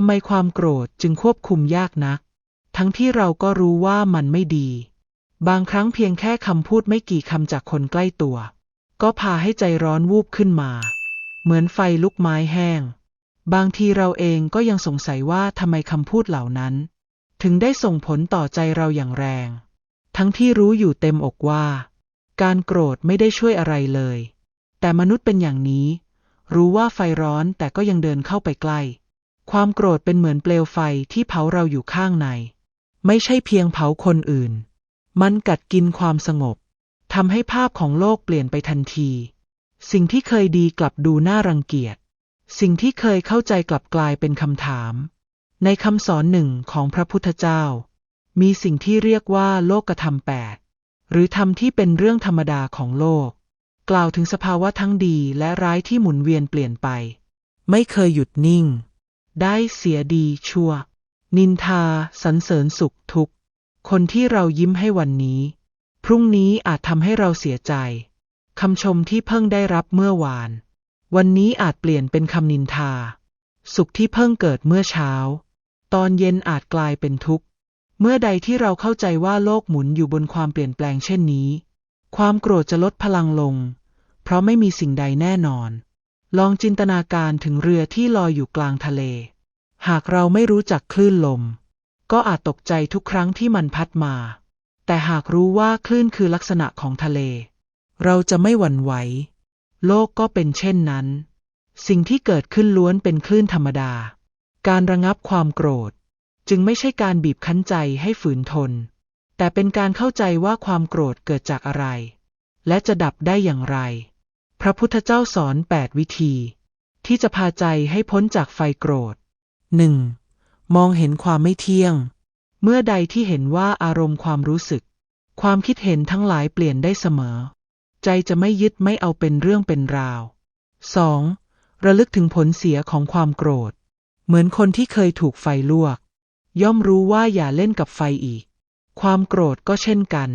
ทำไมความโกรธจึงควบคุมยากนัก ทั้งที่เราก็รู้ว่ามันไม่ดี บางครั้งเพียงแค่คำพูดไม่กี่คำจากคนใกล้ตัว ก็พาให้ใจร้อนวูบขึ้นมา เหมือนไฟลุกไม้แห้ง บางทีเราเองก็ยังสงสัยว่าทำไมคำพูดเหล่านั้น ถึงได้ส่งผลต่อใจเราอย่างแรง ทั้งที่รู้อยู่เต็มอกว่า การโกรธไม่ได้ช่วยอะไรเลย แต่มนุษย์เป็นอย่างนี้ รู้ว่าไฟร้อนแต่ก็ยังเดินเข้าไปใกล้ ความโกรธเป็นเหมือนเปลวไฟที่เผาเราอยู่ข้างใน ไม่ใช่เพียงเผาคนอื่น มันกัดกินความสงบทำให้ภาพของโลกเปลี่ยนไปทันที สิ่งที่เคยดีกลับดูน่ารังเกียจ สิ่งที่เคยเข้าใจกลับกลายเป็นคำถาม ในคำสอนหนึ่งของพระพุทธเจ้า มีสิ่งที่เรียกว่าโลกธรรมแปดหรือธรรมที่เป็นเรื่องธรรมดาของโลก กล่าวถึงสภาวะทั้งดีและร้ายที่หมุนเวียนเปลี่ยนไป ไม่เคยหยุดนิ่ง ได้เสียดีชั่ว นินทาสรรเสริญสุขทุกข์คนที่เรายิ้มให้วันนี้ พรุ่งนี้อาจทำให้เราเสียใจคำชมที่เพิ่งได้รับเมื่อวาน วันนี้อาจเปลี่ยนเป็นคำนินทา สุขที่เพิ่งเกิดเมื่อเช้า ตอนเย็นอาจกลายเป็นทุกข์ เมื่อใดที่เราเข้าใจว่าโลกหมุนอยู่บนความเปลี่ยนแปลงเช่นนี้ ความโกรธจะลดพลังลง เพราะไม่มีสิ่งใดแน่นอน ลองจินตนาการถึงเรือที่ลอยอยู่กลางทะเล หากเราไม่รู้จักคลื่นลม ก็อาจตกใจทุกครั้งที่มันพัดมา แต่หากรู้ว่าคลื่นคือลักษณะของทะเล เราจะไม่หวั่นไหว โลกก็เป็นเช่นนั้น สิ่งที่เกิดขึ้นล้วนเป็นคลื่นธรรมดา การระงับความโกรธ จึงไม่ใช่การบีบคั้นใจให้ฝืนทน แต่เป็นการเข้าใจว่าความโกรธเกิดจากอะไร และจะดับได้อย่างไร พระพุทธเจ้าสอน 8 วิธี ที่จะพาใจให้พ้นจากไฟโกรธ 1. มองเห็นความไม่เที่ยง เมื่อใดที่เห็นว่าอารมณ์ความรู้สึก ความคิดเห็นทั้งหลายเปลี่ยนได้เสมอ ใจจะไม่ยึดไม่เอาเป็นเรื่องเป็นราว 2. ระลึกถึงผลเสียของความโกรธ เหมือนคนที่เคยถูกไฟลวก ย่อมรู้ว่าอย่าเล่นกับไฟอีก ความโกรธก็เช่นกัน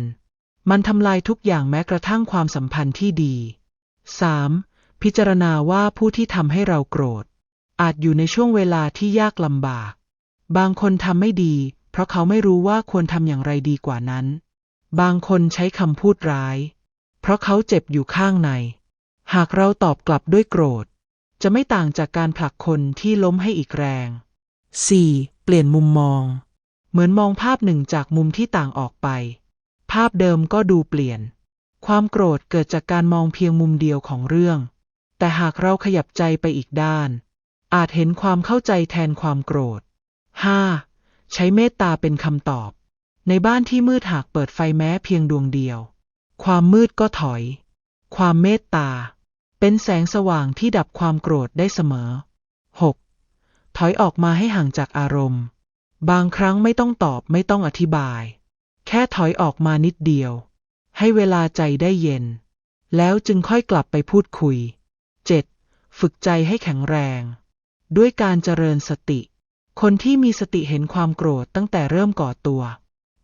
มันทำลายทุกอย่างแม้กระทั่งความสัมพันธ์ที่ดี 3. พิจารณาว่าผู้ที่ทำให้เราโกรธ อาจอยู่ในช่วงเวลาที่ยากลำบาก บางคนทำไม่ดี เพราะเขาไม่รู้ว่าควรทำอย่างไรดีกว่านั้น บางคนใช้คำพูดร้าย เพราะเขาเจ็บอยู่ข้างใน หากเราตอบกลับด้วยโกรธ จะไม่ต่างจากการผลักคนที่ล้มให้อีกแรง 4. เปลี่ยนมุมมอง เหมือนมองภาพหนึ่งจากมุมที่ต่างออกไป ภาพเดิมก็ดูเปลี่ยน ความโกรธเกิดจากการมองเพียงมุมเดียวของเรื่อง แต่หากเราขยับใจไปอีกด้าน อาจเห็นความเข้าใจแทนความโกรธ 5. ใช้เมตตาเป็นคำตอบ ในบ้านที่มืดหากเปิดไฟแม้เพียงดวงเดียว ความมืดก็ถอย ความเมตตา เป็นแสงสว่างที่ดับความโกรธได้เสมอ 6. ถอยออกมาให้ห่างจากอารมณ์ บางครั้งไม่ต้องตอบไม่ต้องอธิบาย แค่ถอยออกมานิดเดียว ให้เวลาใจได้เย็น แล้วจึงค่อยกลับไปพูดคุย 7. ฝึกใจให้แข็งแรง ด้วยการเจริญสติ คนที่มีสติเห็นความโกรธตั้งแต่เริ่มก่อตัว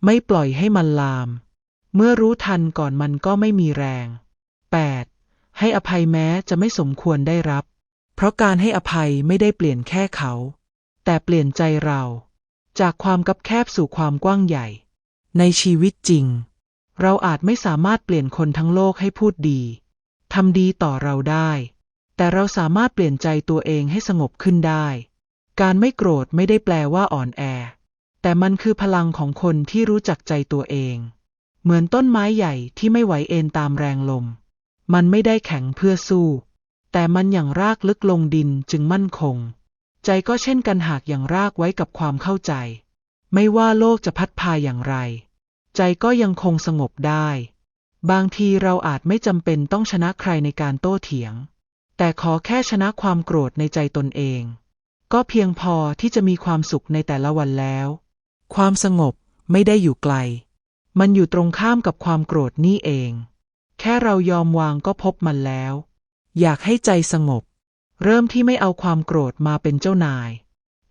ไม่ปล่อยให้มันลาม เมื่อรู้ทันก่อนมันก็ไม่มีแรง 8. ให้อภัยแม้จะไม่สมควรได้รับ เพราะการให้อภัยไม่ได้เปลี่ยนแค่เขา แต่เปลี่ยนใจเรา จากความกับแคบสู่ความกว้างใหญ่ ในชีวิตจริง เราอาจไม่สามารถเปลี่ยนคนทั้งโลกให้พูดดีทำดีต่อเราได้ แต่เราสามารถเปลี่ยนใจตัวเองให้สงบขึ้นได้ การไม่โกรธไม่ได้แปลว่าอ่อนแอ แต่มันคือพลังของคนที่รู้จักใจตัวเอง เหมือนต้นไม้ใหญ่ที่ไม่ไหวเอ็นตามแรงลม มันไม่ได้แข็งเพื่อสู้ แต่มันอย่างรากลึกลงดินจึงมั่นคง ใจก็เช่นกันหากอย่างรากไว้กับความเข้าใจ ไม่ว่าโลกจะพัดพาอย่างไร ใจก็ยังคงสงบได้ บางทีเราอาจไม่จำเป็นต้องชนะใครในการโต้เถียง แต่ขอแค่ชนะความโกรธในใจตนเอง ก็เพียงพอที่จะมีความสุขในแต่ละวันแล้ว ความสงบไม่ได้อยู่ไกล มันอยู่ตรงข้ามกับความโกรธนี่เอง แค่เรายอมวางก็พบมันแล้ว อยากให้ใจสงบ เริ่มที่ไม่เอาความโกรธมาเป็นเจ้านาย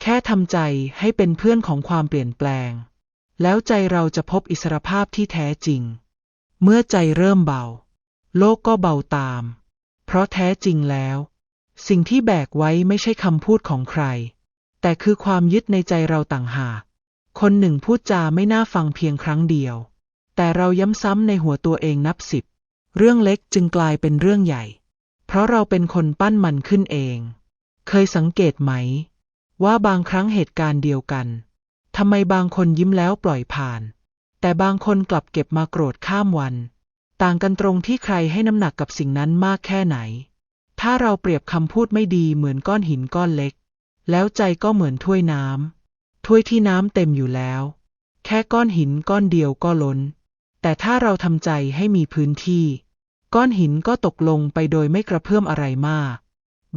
แค่ทำใจให้เป็นเพื่อนของความเปลี่ยนแปลง แล้วใจเราจะพบอิสรภาพที่แท้จริง เมื่อใจเริ่มเบา โลกก็เบาตาม เพราะแท้จริงแล้ว สิ่งที่แบกไว้ไม่ใช่คำพูดของใคร แต่คือความยึดในใจเราต่างหาก คนหนึ่งพูดจาไม่น่าฟังเพียงครั้งเดียว แต่เราย้ำซ้ำในหัวตัวเองนับสิบ เรื่องเล็กจึงกลายเป็นเรื่องใหญ่ เพราะเราเป็นคนปั้นมันขึ้นเอง เคยสังเกตไหม ว่าบางครั้งเหตุการณ์เดียวกัน ทำไมบางคนยิ้มแล้วปล่อยผ่าน แต่บางคนกลับเก็บมาโกรธข้ามวัน ต่างกันตรงที่ใครให้น้ำหนักกับสิ่งนั้นมากแค่ไหน ถ้าเราเปรียบคำพูดไม่ดีเหมือนก้อนหินก้อนเล็ก แล้วใจก็เหมือนถ้วยน้ำถ้วยที่น้ำเต็มอยู่แล้ว แค่ก้อนหินก้อนเดียวก็ล้น แต่ถ้าเราทำใจให้มีพื้นที่ ก้อนหินก็ตกลงไปโดยไม่กระเพื่อมอะไรมาก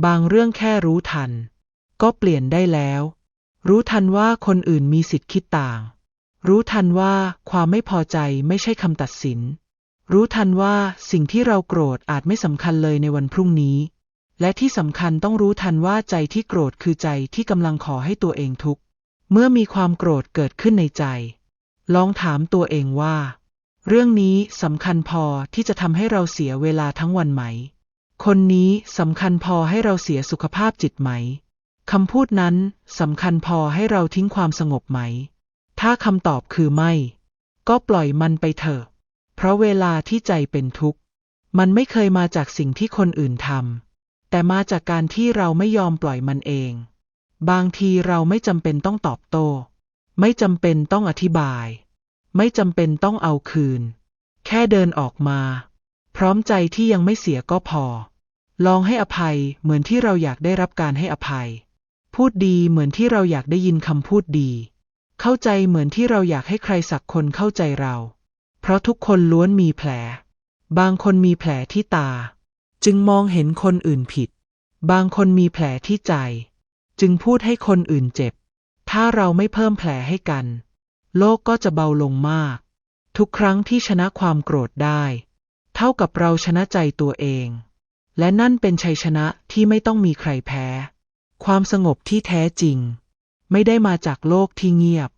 บางเรื่องแค่รู้ทัน ก็เปลี่ยนได้แล้ว รู้ทันว่าคนอื่นมีสิทธิ์คิดต่าง รู้ทันว่าความไม่พอใจไม่ใช่คำตัดสิน รู้ทันว่าสิ่งที่เราโกรธอาจไม่สำคัญเลยในวันพรุ่งนี้ และที่สำคัญต้องรู้ทันว่าใจที่โกรธคือใจที่กำลังขอให้ตัวเองทุกข์ เมื่อมีความโกรธเกิดขึ้นในใจ ลองถามตัวเองว่า เรื่องนี้สำคัญพอที่จะทำให้เราเสียเวลาทั้งวันไหม คนนี้สำคัญพอให้เราเสียสุขภาพจิตไหม คำพูดนั้นสำคัญพอให้เราทิ้งความสงบไหม ถ้าคำตอบคือไม่ ก็ปล่อยมันไปเถอะ เพราะเวลาที่ใจเป็นทุกข์ มันไม่เคยมาจากสิ่งที่คนอื่นทำ แต่มาจากการที่เราไม่ยอมปล่อยมันเอง บางทีเราไม่จำเป็นต้องตอบโต้ ไม่จำเป็นต้องอธิบาย ไม่จำเป็นต้องเอาคืน แค่เดินออกมา พร้อมใจที่ยังไม่เสียก็พอ ลองให้อภัยเหมือนที่เราอยากได้รับการให้อภัย พูดดีเหมือนที่เราอยากได้ยินคำพูดดี เข้าใจเหมือนที่เราอยากให้ใครสักคนเข้าใจเรา เพราะทุกคนล้วนมีแผล บางคนมีแผลที่ตา จึงมองเห็นคนอื่นผิด บางคนมีแผลที่ใจ จึงพูดให้คนอื่นเจ็บ ถ้าเราไม่เพิ่มแผลให้กัน โลกก็จะเบาลงมาก ทุกครั้งที่ชนะความโกรธได้ เท่ากับเราชนะใจตัวเอง และนั่นเป็นชัยชนะที่ไม่ต้องมีใครแพ้ ความสงบที่แท้จริง ไม่ได้มาจากโลกที่เงียบ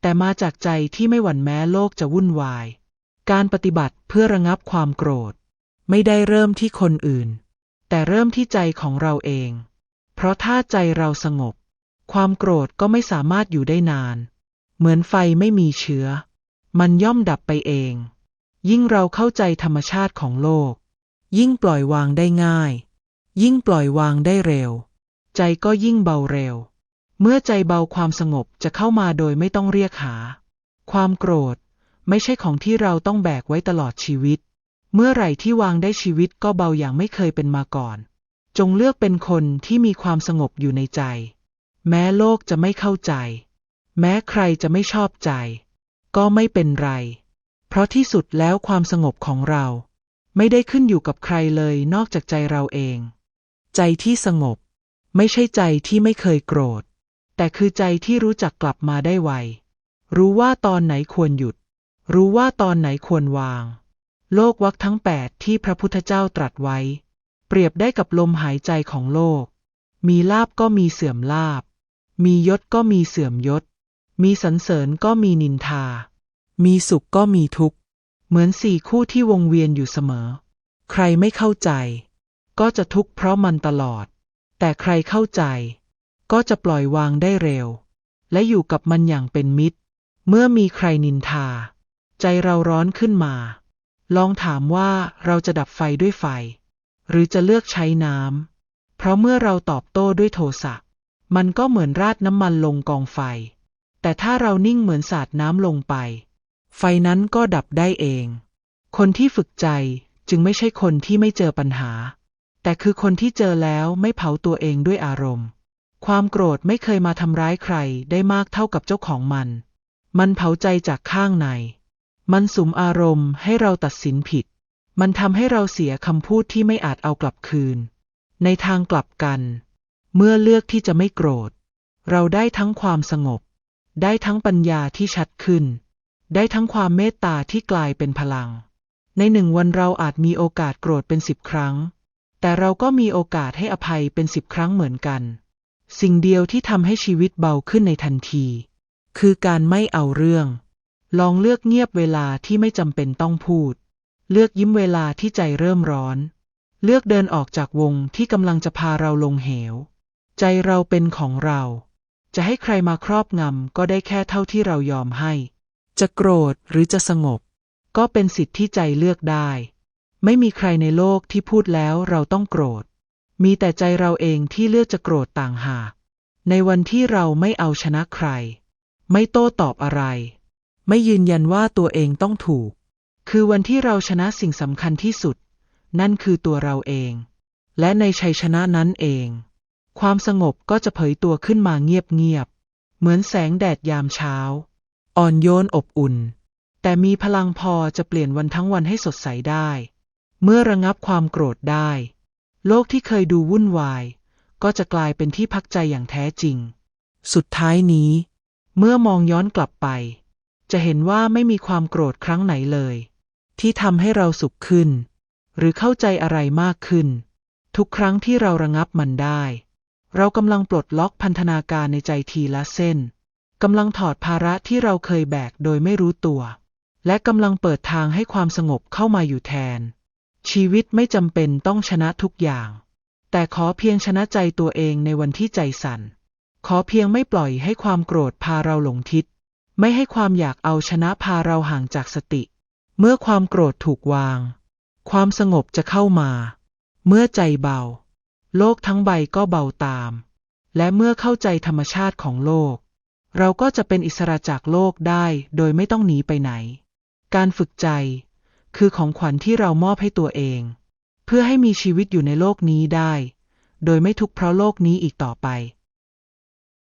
แต่มาจากใจที่ไม่หวั่นแม้โลกจะวุ่นวาย การปฏิบัติเพื่อระงับความโกรธ ไม่ได้เริ่มที่คนอื่น แต่เริ่มที่ใจของเราเอง เพราะถ้าใจเราสงบ ความโกรธก็ไม่สามารถอยู่ได้นาน เหมือนไฟไม่มีเชื้อ มันย่อมดับไปเอง ยิ่งเราเข้าใจธรรมชาติของโลก ยิ่งปล่อยวางได้ง่าย ยิ่งปล่อยวางได้เร็ว ใจก็ยิ่งเบาเร็ว เมื่อใจเบาความสงบจะเข้ามาโดยไม่ต้องเรียกหา ความโกรธ ไม่ใช่ของที่เราต้องแบกไว้ตลอดชีวิต เมื่อไหร่ที่วางได้ชีวิตก็เบาอย่างไม่เคยเป็นมาก่อน จงเลือกเป็นคนที่มีความสงบอยู่ในใจ แม้โลกจะไม่เข้าใจ แม้ใครจะไม่ชอบใจ ก็ไม่เป็นไร เพราะที่สุดแล้วความสงบของเรา ไม่ได้ขึ้นอยู่กับใครเลยนอกจากใจเราเอง ใจที่สงบ ไม่ใช่ใจที่ไม่เคยโกรธ แต่คือใจที่รู้จักกลับมาได้ไว รู้ว่าตอนไหนควรหยุด รู้ว่าตอนไหนควรวาง โลกวักทั้งแปดที่พระพุทธเจ้าตรัสไว้ เปรียบได้กับลมหายใจของโลก มีลาบก็มีเสื่อมลาบ มียศก็มีเสื่อมยศ มีสรรเสริญก็มีนินทา มีสุขก็มีทุกข์ เหมือนสี่คู่ที่วงเวียนอยู่เสมอ ใครไม่เข้าใจ ก็จะทุกข์เพราะมันตลอด แต่ใครเข้าใจ ก็จะปล่อยวางได้เร็ว และอยู่กับมันอย่างเป็นมิตร เมื่อมีใครนินทา ใจเราร้อนขึ้นมา ลองถามว่าเราจะดับไฟด้วยไฟ หรือจะเลือกใช้น้ำเพราะเมื่อเราตอบโต้ด้วยโทสะมันก็เหมือนราดน้ำมันลงกองไฟ แต่ถ้าเรานิ่งเหมือนสาดน้ำลงไป ไฟนั้นก็ดับได้เอง คนที่ฝึกใจจึงไม่ใช่คนที่ไม่เจอปัญหา แต่คือคนที่เจอแล้วไม่เผาตัวเองด้วยอารมณ์ ความโกรธไม่เคยมาทำร้ายใครได้มากเท่ากับเจ้าของมัน มันเผาใจจากข้างใน มันสุมอารมณ์ให้เราตัดสินผิด มันทำให้เราเสียคำพูดที่ไม่อาจเอากลับคืน ในทางกลับกัน เมื่อเลือกที่จะไม่โกรธ เราได้ทั้งความสงบ ได้ทั้งปัญญาที่ชัดขึ้น ได้ทั้งความเมตตาที่กลายเป็นพลัง ในหนึ่งวันเราอาจมีโอกาสโกรธเป็นสิบครั้ง แต่เราก็มีโอกาสให้อภัยเป็นสิบครั้งเหมือนกัน สิ่งเดียวที่ทำให้ชีวิตเบาขึ้นในทันที คือการไม่เอาเรื่อง ลองเลือกเงียบเวลาที่ไม่จำเป็นต้องพูด เลือกยิ้มเวลาที่ใจเริ่มร้อน เลือกเดินออกจากวงที่กำลังจะพาเราลงเหว ใจเราเป็นของเรา จะให้ใครมาครอบงำก็ได้แค่เท่าที่เรายอมให้ จะโกรธหรือจะสงบ ก็เป็นสิทธิ์ที่ใจเลือกได้ ไม่มีใครในโลกที่พูดแล้วเราต้องโกรธ มีแต่ใจเราเองที่เลือกจะโกรธต่างหาก ในวันที่เราไม่เอาชนะใคร ไม่โต้ตอบอะไร ไม่ยืนยันว่าตัวเองต้องถูก คือวันที่เราชนะสิ่งสำคัญที่สุด นั่นคือตัวเราเอง และในชัยชนะนั้นเอง ความสงบก็จะเผยตัวขึ้นมาเงียบๆ เหมือนแสงแดดยามเช้า อ่อนโยนอบอุ่น แต่มีพลังพอจะเปลี่ยนวันทั้งวันให้สดใสได้ เมื่อระงับความโกรธได้ โลกที่เคยดูวุ่นวาย ก็จะกลายเป็นที่พักใจอย่างแท้จริง สุดท้ายนี้ เมื่อมองย้อนกลับไป จะเห็นว่าไม่มีความโกรธครั้งไหนเลย ที่ทำให้เราสุขขึ้น หรือเข้าใจอะไรมากขึ้น ทุกครั้งที่เราระงับมันได้ เรากำลังปลดล็อกพันธนาการในใจทีละเส้นกำลังถอดภาระที่เราเคยแบกโดยไม่รู้ตัว และกำลังเปิดทางให้ความสงบเข้ามาอยู่แทน ชีวิตไม่จำเป็นต้องชนะทุกอย่าง แต่ขอเพียงชนะใจตัวเองในวันที่ใจสั่น ขอเพียงไม่ปล่อยให้ความโกรธพาเราหลงทิศ ไม่ให้ความอยากเอาชนะพาเราห่างจากสติ เมื่อความโกรธถูกวาง ความสงบจะเข้ามา เมื่อใจเบา โลกทั้งใบก็เบาตาม และเมื่อเข้าใจธรรมชาติของโลก เราก็จะเป็นอิสระจากโลกได้โดยไม่ต้องหนีไปไหน การฝึกใจ คือของขวัญที่เรามอบให้ตัวเอง เพื่อให้มีชีวิตอยู่ในโลกนี้ได้ โดยไม่ทุกข์เพราะโลกนี้อีกต่อไป